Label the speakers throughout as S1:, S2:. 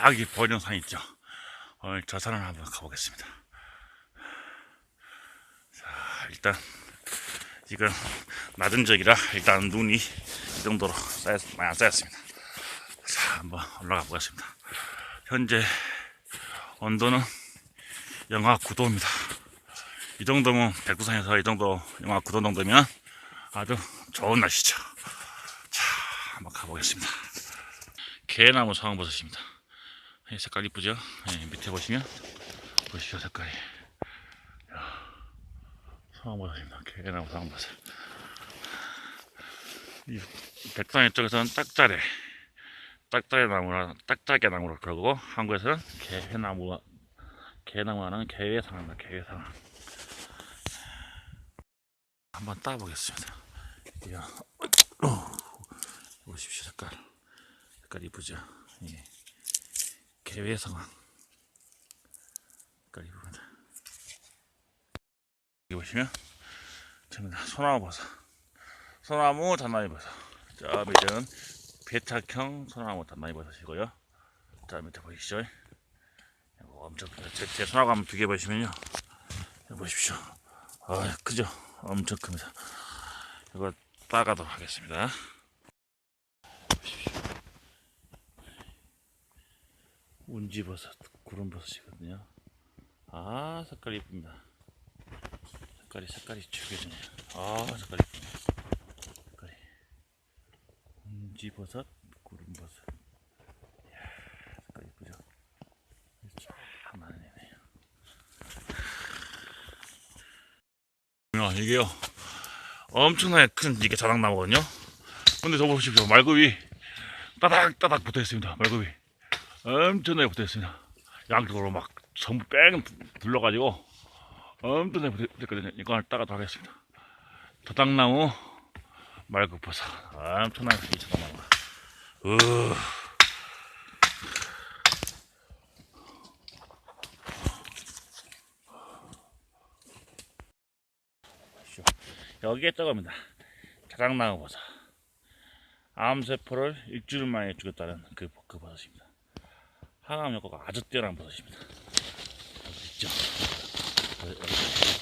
S1: 저기 보이는 산 있죠. 오늘 저 산을 한번 가보겠습니다. 자, 일단 지금 낮은 적이라 일단 눈이 이 정도로 쌓였, 많이 안 쌓였습니다. 자, 한번 올라가 보겠습니다. 현재 온도는 영하 9도입니다. 이 정도면 백두산에서 이 정도 영하 9도 정도면 아주 좋은 날씨죠. 자, 한번 가보겠습니다. 개나무 상황 버섯입니다. 이 색깔 이쁘죠? 예, 밑에 보시면 보시죠 색깔이. 상황버섯입니다. 개나무 상황버섯. 이 백두산 쪽에서는 딱자래, 딱자래 나무라, 딱자개 나무로 그러고 한국에서는 개회나무, 개나무는 개회상입니다. 개회상. 한번 따보겠습니다. 이야, 보십시오 색깔. 색깔 이쁘죠? 예. 개회 상황. 색깔 이쁩니다. 여기 보시면 전부 다 소나무 버섯. 소나무 단나이 버섯. 저 밑에는 배착형 소나무 단나이 버섯이고요. 자 밑에 보이시죠? 엄청 제, 제 소나무 한번 두개 보시면요. 보십시오. 아 크죠? 엄청 큽니다. 이거 따가도록 하겠습니다. 운지버섯, 구름버섯이거든요. 아, 색깔 이쁩니다. 색깔이, 색깔이 죽여주네요. 아, 색깔 이쁘네. 색깔이. 운지버섯, 구름버섯. 이야, 색깔 이쁘죠? 참 많네요. 야, 이게요. 엄청나게 큰 이게 자작나무거든요. 근데 저 보십시오. 말굽이 따닥따닥 붙어 있습니다. 말굽이. 엄청나게 붙어 있습니다. 양쪽으로 막 전부 뺑 둘러가지고 엄청나게 붙어 있거든요. 이걸 따가도록 하겠습니다. 자작나무 말굽버섯. 엄청나게 이 자작나무가. 으. 보십시오. 여기에 저겁니다. 자작나무 버섯. 암세포를 일주일 만에 죽였다는 그, 그 버섯입니다. 항암 효과가 아주 뛰어난 버섯입니다. 여기 있죠?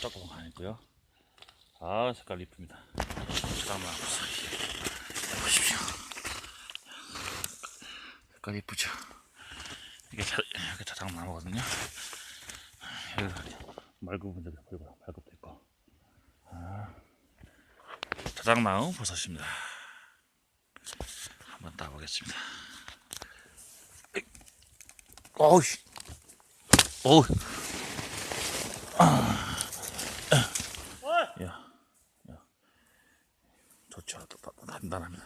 S1: 조금 안 있고요. 아, 색깔 이쁩니다. 여기 보십시오. 색깔 이쁘죠? 이게 자, 이게 자작 나무거든요. 여기 말굽은 저기 보이고, 말굽도 있고. 자작나무 버섯입니다. 한번 따보겠습니다. 어우, 씨. 어우. 아. 야, 야. 또 단단합니다.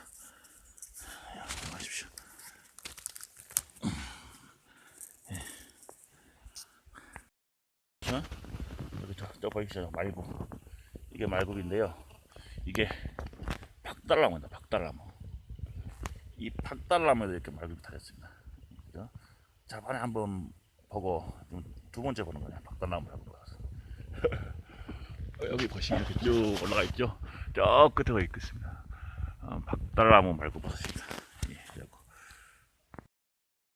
S1: 어? 보이시죠? 말굽. 이게 말굽인데요. 이게 박달나무입니다. 박달나무. 이 박달나무에도 이렇게 말굽이 달렸습니다. 그죠? 자반에 한 번 보고 두 번째 보는 거예요. 박달나무 말굽 가서. 여기 보시면 이렇게 쭉 올라가 있죠. 저 끝에 있겠습니다. 어, 박달나무 말고 버섯입니다. 예,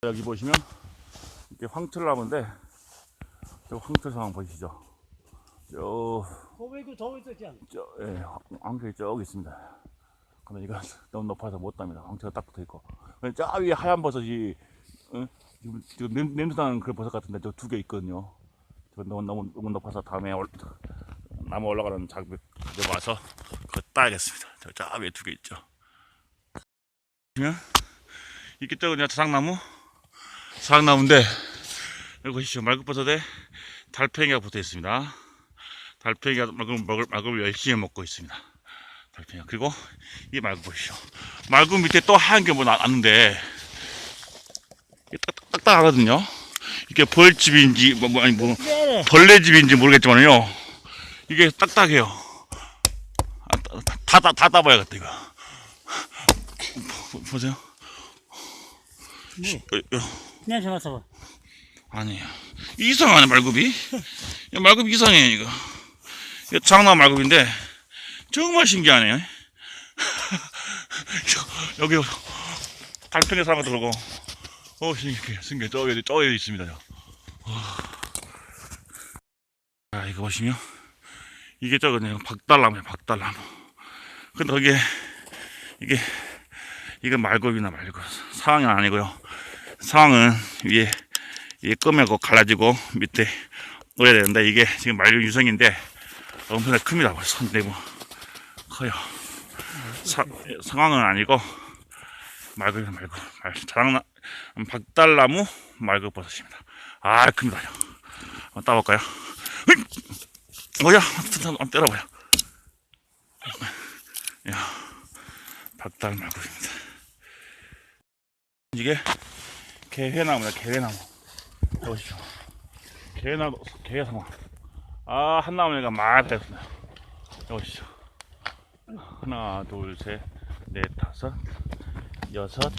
S1: 여기. 보시면 이게 황철나무인데 저 황철 상황 보이시죠? 저
S2: 고백도 더 있었지
S1: 저, 예, 황철이 저기 있습니다. 근데 이거 너무 높아서 못 답니다. 황철이 딱 붙어 있고. 저 위에 하얀 버섯이, 어? 지금, 지금 냄- 냄새나는 그런 버섯 같은데 저 두 개 있거든요. 저 너무, 너무, 너무 높아서 다음에 올, 나무 올라가는 작업 가져와서 그거 따야겠습니다. 저, 저 위에 두 개 있죠. 보면, 이게 저 그냥 자작나무? 자작나무인데, 여기 보시죠. 말굽버섯에 달팽이가 붙어 있습니다. 달팽이가 말굽, 먹을, 말굽을 열심히 먹고 있습니다. 달팽이가. 그리고 이 말굽 보시죠. 말굽 밑에 또 하얀 게 뭐 나왔는데, 딱, 딱딱 하거든요. 이게 벌집인지, 뭐, 뭐, 아니, 뭐,
S2: 네.
S1: 벌레 집인지 모르겠지만요. 이게 딱딱해요. 아, 다, 다, 다, 다 따봐야겠다, 이거. 보- 보세요.
S2: 뭐
S1: 어, 어,
S2: 냄새 맡아봐
S1: 아니에요. 이상하네, 말굽이. 이 말굽 이상해, 이거. 이거 장난 말굽인데, 정말 신기하네요. 여기 달팽이 사람 들어오고, 어, 신기해, 신기해. 저기, 저기 있습니다. 저. 아, 이거 보시면, 이게 저거네요. 박달나무예요, 박달나무. 근데 거기에, 이게, 이건 말굽이나 말굽. 상황은 아니고요. 상황은 위에, 이게 끄매고 갈라지고, 밑에 놓아야 되는데, 이게 지금 말굽 유성인데, 엄청나게 큽니다. 벌써 손 대고. 커요. 사, 상황은 아니고, 말굽이나 말굽. 말, 자랑나, 음, 박달나무 말굽 버섯입니다. 아, 큽니다. 한번 따볼까요? 뭐야? 한번 때려봐요. 야, 박달 말굽입니다. 이게 개회나무다, 개회나무. 보시죠. 개회나무, 개회상화. 아, 한 나무가 많이 됐습니다. 보시죠. 하나, 둘, 셋, 넷, 다섯, 여섯,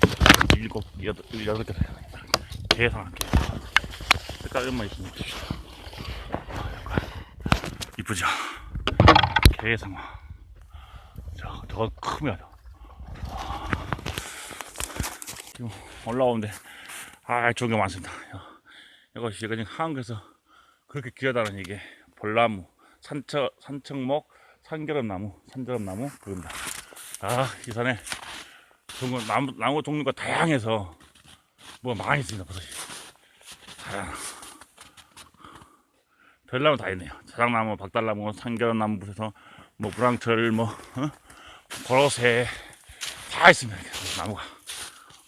S1: 일곱, 여덟, 여덟 개 됩니다. 개상 개. 색깔 얼마 있습니다. 이쁘죠? 개상화. 저, 더 크면. 지금 올라오는데, 아, 좋은 게 많습니다. 이것이 그냥 한국에서 그렇게 귀하다는 이게 볼나무, 산처, 산청목, 산겨름나무, 산저름나무, 그겁니다. 아, 이 산에 건 나무, 나무 종류가 다양해서 뭐가 많이 있습니다, 버섯이. 다양. 별나무 다 있네요. 자작나무, 박달나무, 산겨름나무부터 뭐 무랑철, 뭐 어? 보로새 다 있습니다. 이렇게 나무가.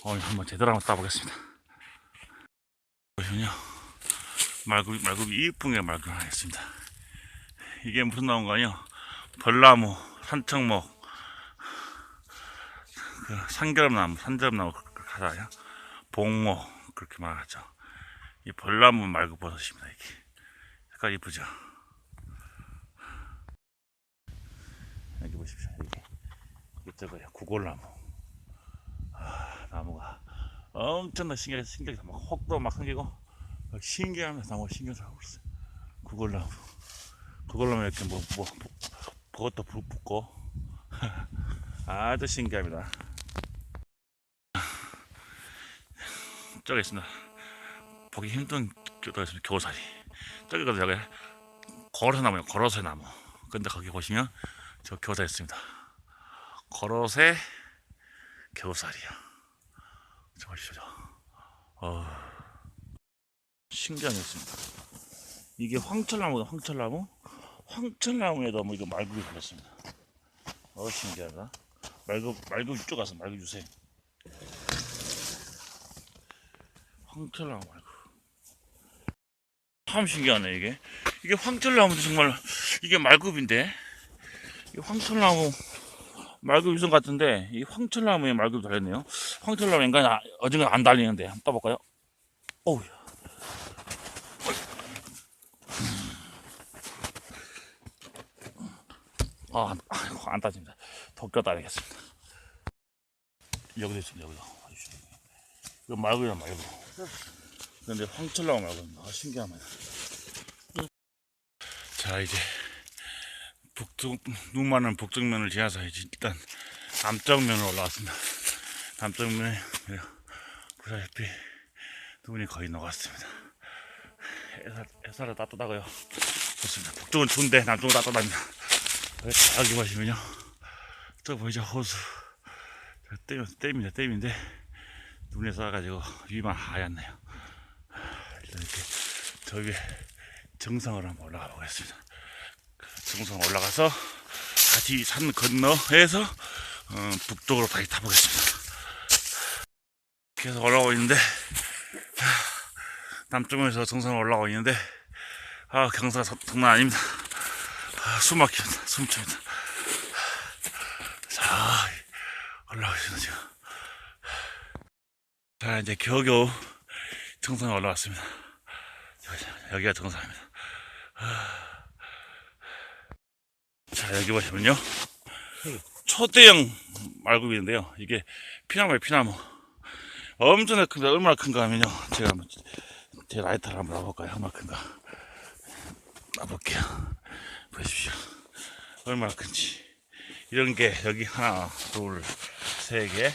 S1: 오늘 한번 제대로 한번 따보겠습니다. 보시면요. 말굽이, 말굽이 이쁘게 말굽이 하나 있습니다. 이게 무슨 나무가요? 벌나무, 산청목, 그 산저름나무 그렇게 하잖아요. 봉모 그렇게 말하죠. 이 벌나무 말고 버섯입니다. 이게 색깔 이쁘죠. 여기 보십시오. 여기 이쪽에 구골나무. 아, 나무가 엄청나 신기해 신기해 막 혹도 막 생기고 막 신기하면서 나무 신경을 하고 있어요. 구골나무. 구골나무 이렇게 뭐뭐 그것도 붙고 아주 신기합니다. 저기 있습니다. 보기 힘든 저기 있습니다. 저기가 저기 걸어서 나무요. 걸어서 나무. 근데 거기 보시면 저 겨우살 있습니다. 걸어서 겨우살이요. 저 보시죠. 저. 어, 신기한 게 있습니다. 이게 황철나무다. 황철나무. 황철나무에다 뭐 이거 말굽이 걸렸습니다. 어 신기하다. 말굽 말굽 이쪽 가서 말굽 주세요. 황철나무 말고 참 신기하네 이게 이게 황철나무도 정말 이게 말굽인데 이 황철나무 말굽 유성 같은데 이 황철나무에 말굽 달렸네요 황철나무 인간 아, 어딘가 안 달리는데 한번 떠볼까요? 어우 아, 아이고, 안 따집니다. 도쿄 따야겠습니다. 여기도 있습니다, 여기도. 이거 말고요, 말고. 근데 황철나무 말고, 아, 신기하네. 자, 이제, 북쪽, 눈 많은 북쪽면을 지나서 이제 일단 남쪽면으로 올라왔습니다. 남쪽면에, 보다시피 눈이 거의 녹았습니다. 햇살, 햇살은 따뜻하고요. 좋습니다. 북쪽은 추운데 남쪽은 따뜻합니다. 여기 보시면요. 저 보이죠? 호수. 저 댐, 댐입니다. 댐인데, 눈에 쏴가지고 위만 하얗네요. 이렇게 저 위에 정상으로 한번 올라가 보겠습니다. 정상 올라가서 다시 산 건너에서 어, 북쪽으로 다시 타보겠습니다. 계속 올라오고 있는데, 남쪽에서 정상 올라오고 있는데, 아, 경사가 서- 장난 아닙니다. 아, 숨 막힙니다. 숨 찹니다. 자, 올라오고 있습니다, 지금. 자, 이제 겨우겨우 정상에 올라왔습니다. 여기- 여기가 정상입니다. 아. 자, 여기 보시면요. 초대형 말굽인데요. 이게 피나무에 피나무. 엄청나게 큽니다. 얼마나 큰가 하면요. 제가 한번 제 라이터를 한번 놔볼까요? 얼마나 큰가. 놔볼게요. 보십시오. 얼마나 큰지. 이런 게 여기 하나, 둘, 세 개.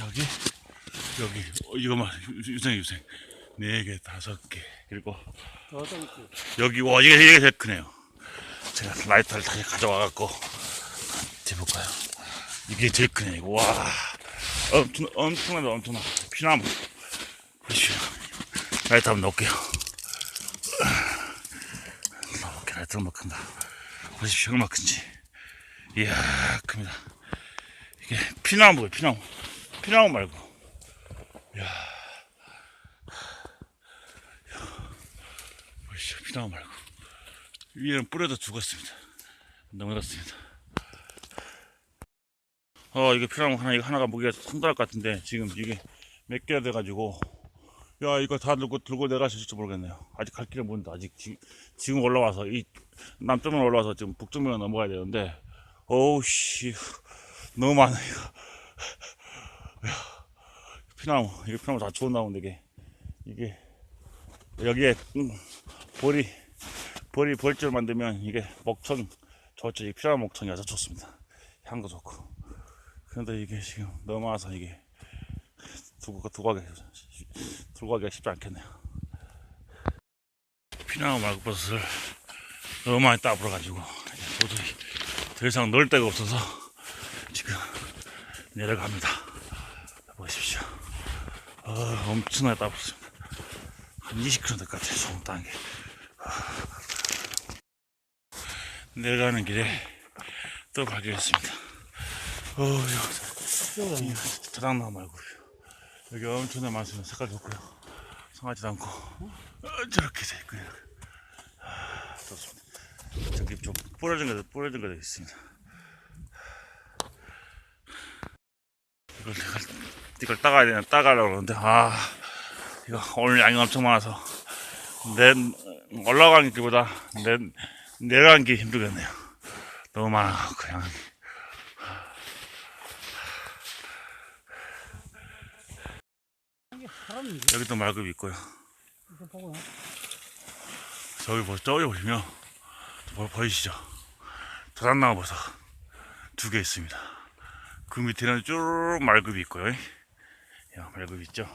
S1: 여기 여기 어, 이거만 유생 유생 네 개 다섯 개 그리고? 여기 와 이게 이게 제일 크네요. 제가 라이터를 다시 가져와 갖고 해볼까요? 이게 제일 크네 이거 와 엄청 엄청나다 엄청나 피나무. 라이터 한번 넣을게요. 넣을게 라이터 얼마 큰가 보십시오 얼마 큰지 이야 큽니다. 이게 피나무예요 피나무 피나무 말고 이야 보십시오 피나무 말고 위에는 뿌려져 죽었습니다. 넘어졌습니다. 어, 이게 피라모 하나, 이거 하나가 무게가 손달할 것 같은데, 지금 이게 몇 개가 돼가지고, 야, 이거 다 들고, 들고 내려가실지 모르겠네요. 아직 갈 길을 모른다. 아직 지, 지금 올라와서, 이 남쪽면 올라와서 지금 북쪽면 넘어가야 되는데, 어우, 씨, 너무 많아, 이거. 야, 피나무, 이게 피나무 다 좋은 나무인데, 이게, 이게, 여기에, 음, 볼이, 벌이 벌줄 만들면 이게 목청 저쪽 피라미 목청이 아주 좋습니다. 향도 좋고. 그런데 이게 지금 넘어와서 이게 두고 두고 가기 두고 가기가 쉽지 않겠네요. 피나무 말고버섯을 너무 많이 따버려 가지고 도저히 더 이상 넣을 데가 없어서 지금 내려갑니다. 어, 엄청나게 따버렸습니다. 한 20km 될 것 같아요. 손 따는 게. 내려가는 길에 또 발견했습니다. 어, 이거 자작나무 말고 여기 엄청나게 많습니다. 색깔 좋고요. 상하지도 않고 어, 저렇게 돼 있고요. 아, 좋습니다. 저기 좀 부러진 것도 부러진 것도 있습니다. 이걸 이걸, 이걸 따가야 되나 따가려고 그러는데 아 이거 오늘 양이 엄청 많아서 내 올라가는 길보다 내 내려가는 게 힘들겠네요. 너무 많아, 그냥. 여기도 말급이 있고요. 저기 보, 저기 보시면, 보, 보이시죠? 자작나무 버섯 두 개 있습니다. 그 밑에는 쭉 말급이 있고요. 야, 말급 있죠?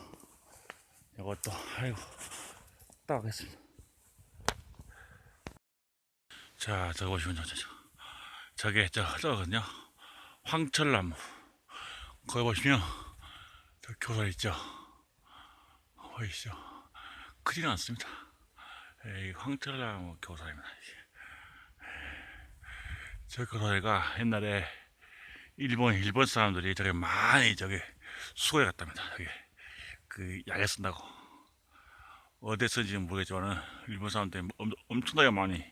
S1: 이것도, 아이고, 딱 하겠습니다. 자, 저거 보시면, 저, 저, 저. 저게, 저, 저거든요. 황철나무. 거기 보시면, 저 교사 있죠? 보이시죠? 크지는 않습니다. 이 황철나무 교사입니다. 저 교사가 옛날에 일본 일본 사람들이 저게 많이 저게 수거해 갔답니다. 그 약에 쓴다고 어디에 쓴지는 모르겠지만은 일본 사람들이 엄, 엄청나게 많이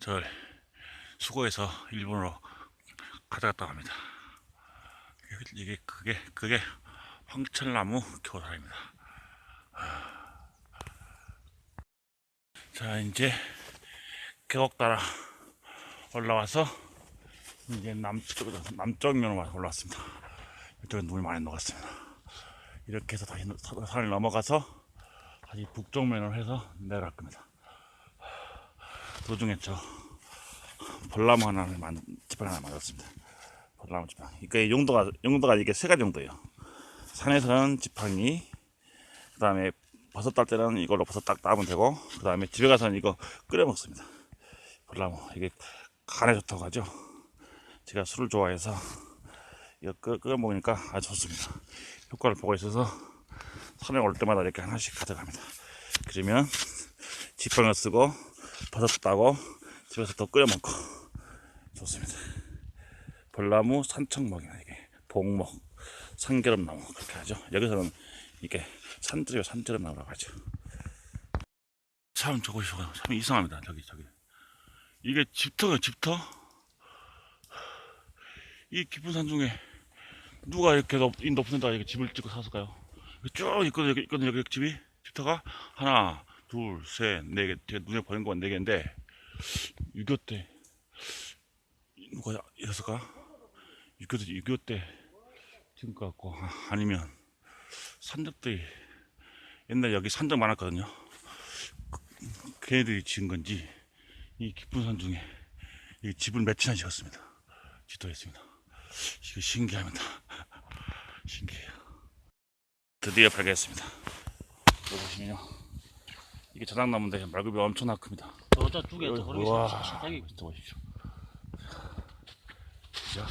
S1: 저를 수거해서 일본으로 가져갔다고 합니다. 이게 그게 그게 황철나무 교사입니다. 자 이제 계곡 따라 올라와서 이제 남쪽 남쪽면으로 올라왔습니다. 이쪽에 눈이 많이 녹았습니다. 이렇게 해서 다시 사- 산을 넘어가서 다시 북쪽면으로 해서 내려갈 겁니다. 도중에 저 벌나무 하나를 만 지팡이 하나 만들었습니다. 벌나무 지팡이. 이게 용도가 용도가 이게 세 가지 용도예요. 산에서는 지팡이, 그 다음에 버섯 딸 때는 이걸로 버섯 딱 따면 되고, 그 다음에 집에 가서는 이거 끓여 먹습니다. 벌나무. 이게 간에 좋다고 하죠. 제가 술을 좋아해서 끓, 끓여 먹으니까 아주 좋습니다. 효과를 보고 있어서 산에 올 때마다 이렇게 하나씩 가져갑니다. 그러면 지팡이 쓰고 버섯 따고 집에서 또 끓여 먹고 좋습니다. 벌나무 산청목이나 이게 복목, 산계름나무 그렇게 하죠. 여기서는 이게 산드리오 산드름나무라고 하죠. 참 저거 참 이상합니다. 저기 저기 이게 집터가 집터? 이 깊은 산 중에 누가 이렇게 높, 이 높은 데다가 이렇게 집을 짓고 샀을까요? 쭉 있거든요, 여기 있거든요, 여기 집이. 집터가 하나, 둘, 셋, 네 개. 제가 눈에 보이는 건 네 개인데, 6.25 때, 누가 이랬을까? 6.25 6.25 때 지금 아, 아니면 산적들이, 옛날 여기 산적 많았거든요. 그- 걔네들이 지은 건지, 이 깊은 산 중에 이 집을 며칠나 지었습니다. 지도했습니다. 이거 신기합니다. 신기해요. 드디어 발견했습니다. 보시면요. 이게 자작나무인데 말굽이 엄청나 큽니다.
S2: 저자 두개 더
S1: 진짜 보십시오. 자,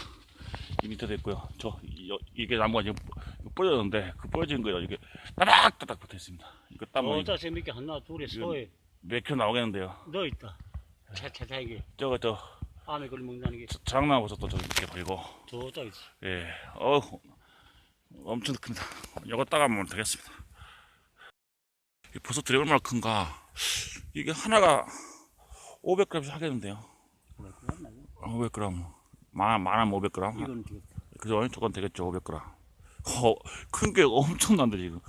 S1: 이 밑에도 있고요. 저 이, 여- 이게 나무가 지금 뿌려졌는데 그 뿌려진 거예요. 이게 따닥 따닥 붙어 있습니다. 이거 따면
S2: 저자 재밌게 하나 둘이 서에
S1: 몇킬로 나오겠는데요.
S2: 넣어 있다. 차차차게
S1: 저거 저
S2: 암에 걸려 먹는다는 게
S1: 자- 자작나무 버섯도 저기 이렇게 보이고
S2: 저자 있지.
S1: 예, 어 엄청 큽니다. 이거 따가면 되겠습니다. 이 버섯들이 얼마나 큰가? 이게 하나가 500g씩 하겠는데요.
S2: 그래, 그건 맞네.
S1: 500g. 많아, 많으면 500g.
S2: 이건 되겠다.
S1: 그죠? 저건 되겠죠, 500g. 어, 큰게 엄청난데, 지금.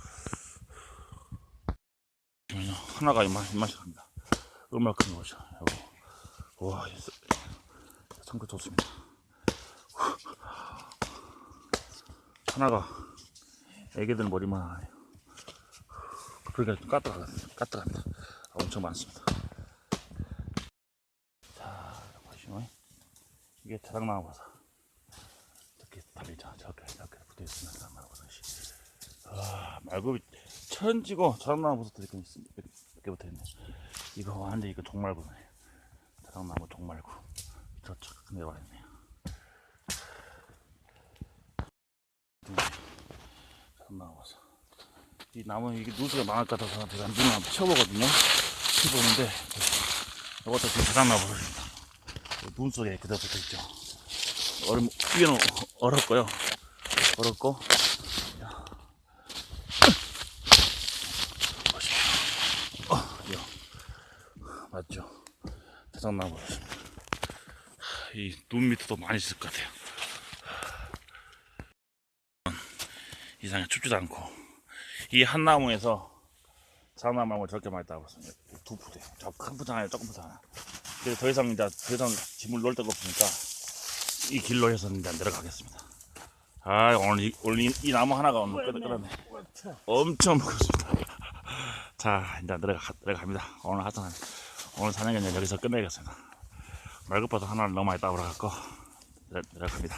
S1: 하나가 이만, 이만씩 합니다. 얼마나 큰 거죠. 와, 참고 좋습니다. 하나가 애기들 머리만 하네요. 그러니까 좀 까딱합니다. 까딱합니다. 엄청 많습니다. 자, 보시면 이게 자작나무 버섯. 이렇게 달리죠. 저렇게 저렇게 붙어 있으면 자작나무 버섯이. 아, 말고 천지고 자작나무 버섯도 이렇게. 이렇게 붙어 있네. 이거 완전 이거 종말구네. 자작나무 종말구. 저쪽 내려와 있네요. 자작나무 버섯. 이 나무 이게 누수가 많을 것 같아서 제가 눈을 한번 치워보거든요. 치워보는데 이것도 지금 버섯입니다. 눈 속에 그대로 붙어 있죠. 얼음 위에는 얼었고요. 얼었고. 어, 요. 맞죠? 버섯입니다. 이 눈 밑에도 많이 있을 것 같아요. 이상하게 춥지도 않고 이 한 나무에서 말고 저렇게 많이 따고 있습니다. 두 푸대. 저큰 푸대 하나, 조금 푸대 하나. 그래서 더 이상 이제 더 이상 짐을 놓을 데가 없으니까 이 길로 해서 이제 내려가겠습니다. 아 오늘 이, 오늘 이, 이 나무 하나가 오늘 끌, 끌었네. 엄청 무겁습니다. 자 이제 내려가 내려갑니다. 오늘 하여튼 오늘 사냥은 여기서 끝내겠습니다. 말급바도 하나를 너무 많이 따오라 갖고 내려갑니다.